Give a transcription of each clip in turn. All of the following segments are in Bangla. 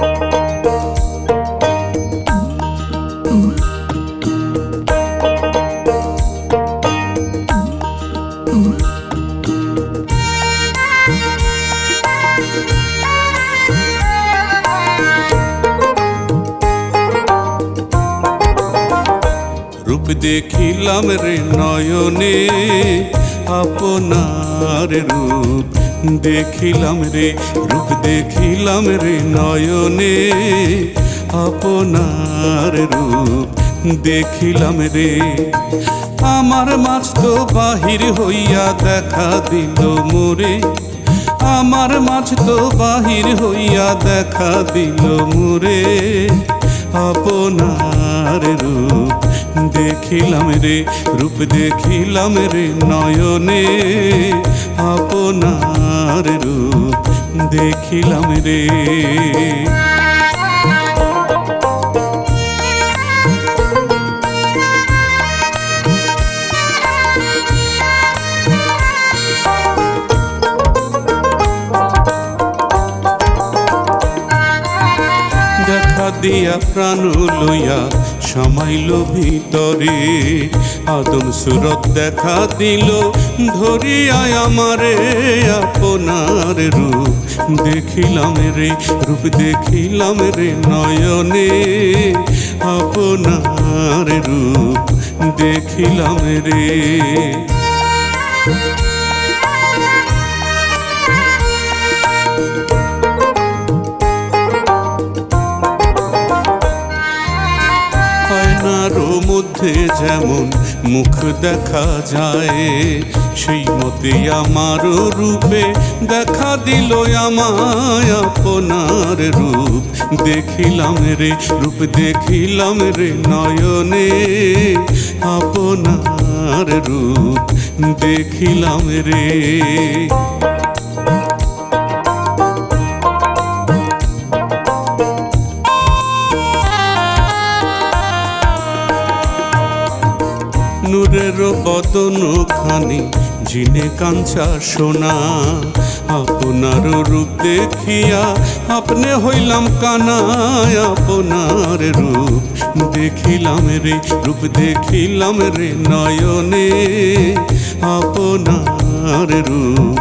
রূপ দেখিলাম রে নয়নে আপনার রূপ। দেখিলাম রে রূপ, দেখিলাম রে নয়নে আপনার রূপ। দেখিলাম রে, আমার মাছ তো বাহির হইয়া দেখা দিল মোরে। আমার মাছ তো বাহির হইয়া দেখা দিল মুরে। আপনার রূপ দেখিলাম রে রূপ দেখিলাম রে নয়নে। আপনার রূপ দেখিলাম রে। দিয়া প্রাণ লইয়া সমাইল ভিতরে। আদম সুরত দেখা দিল, ধরিয়ায় আমারে আপনার রূপ। দেখিলাম রে, রূপ দেখিলাম রে নয়নে। আপনার রূপ দেখিলাম রে। মধ্যে যেমন মুখ দেখা যায়, সেই মতে আমার রূপে দেখা দিল আমায় আপনার রূপ। দেখিলাম রে রূপ, দেখিলাম রে নয়নে আপনার রূপ। দেখিলাম রে বদন খানি জিনে কাঞ্চা সোনা। আপনার রূপ দেখিয়া আপনি হইলাম কানায়, আপনার রূপ দেখিলাম রে, রূপ দেখিলাম রে নয়নে। আপনার রূপ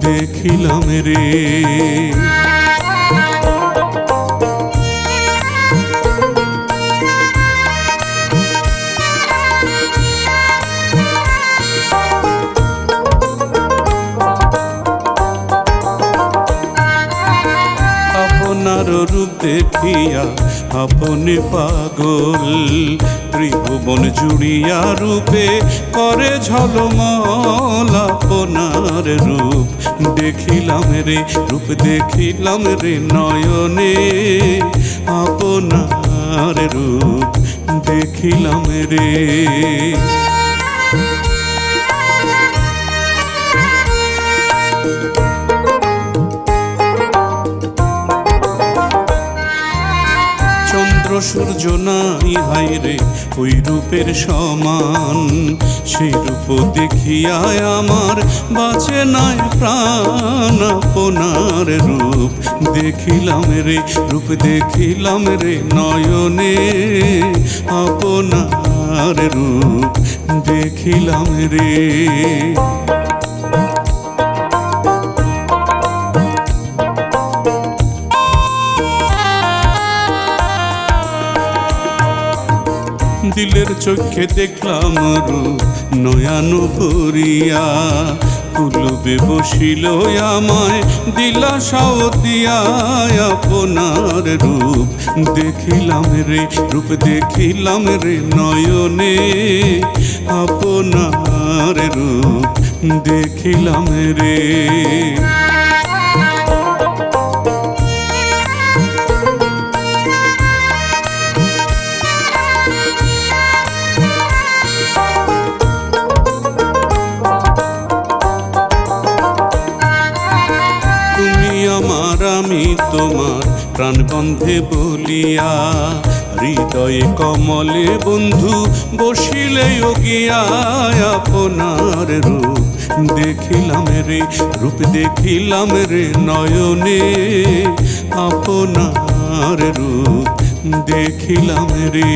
দেখিলাম রে। দেখিয়া আপনি পাগল। ত্রিভুবন জুড়িয়া রূপে করে ঝলমল আপনার রূপ। দেখিলাম রে, রূপ দেখিলাম রে নয়নে, আপনার রূপ দেখিলাম রে। সূর্য নাই হাইরে ওই রূপের সমান। সেই রূপ দেখিয়া আমার বাঁচে নাই প্রাণ। আপনার রূপ দেখিলাম রে, রূপ দেখিলাম রে নয়নে। আপনার রূপ দেখিলাম রে। দিলের চোখে দেখলাম নয়ানু ভরিয়া কুলবে বসিল আমায় দিলা সাও দিয়া আপনার রূপ। দেখিলাম রে, রূপ দেখিলাম রে নয়নে আপনার রূপ। দেখিলাম রে। আমি তোমার প্রাণবন্ধে বলিয়া, হৃদয়ে কমলে বন্ধু বসিলে আপনার রূপ দেখিলাম রে, রূপ দেখিলাম রে নয়নে, আপনার রূপ দেখিলাম রে।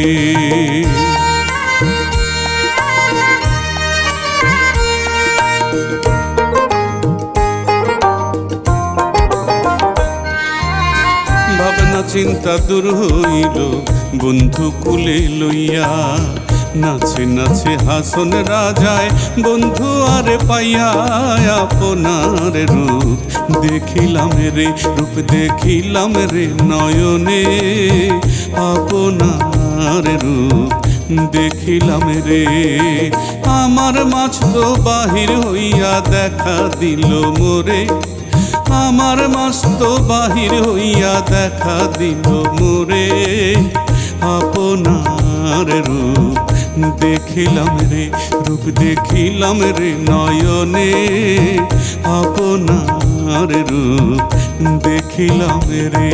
চিন্তা দূর হইল, বন্ধু কুলে লইয়া। নাচে নাচে হাসন রাজায়, বন্ধু আরে পাইয়া আপনার রূপ। দেখিলাম রে, রূপ দেখিলাম রে নয়নে, আপনার রূপ। দেখিলাম রে, আমার মাছ তো বাহির হইয়া দেখা দিল মোরে। আমার মস্ত বাহির হইয়া দেখা দিল মোরে। আপনার রূপ দেখিলাম রে, রূপ দেখিলাম রে নয়নে। আপনার রূপ দেখিলাম রে।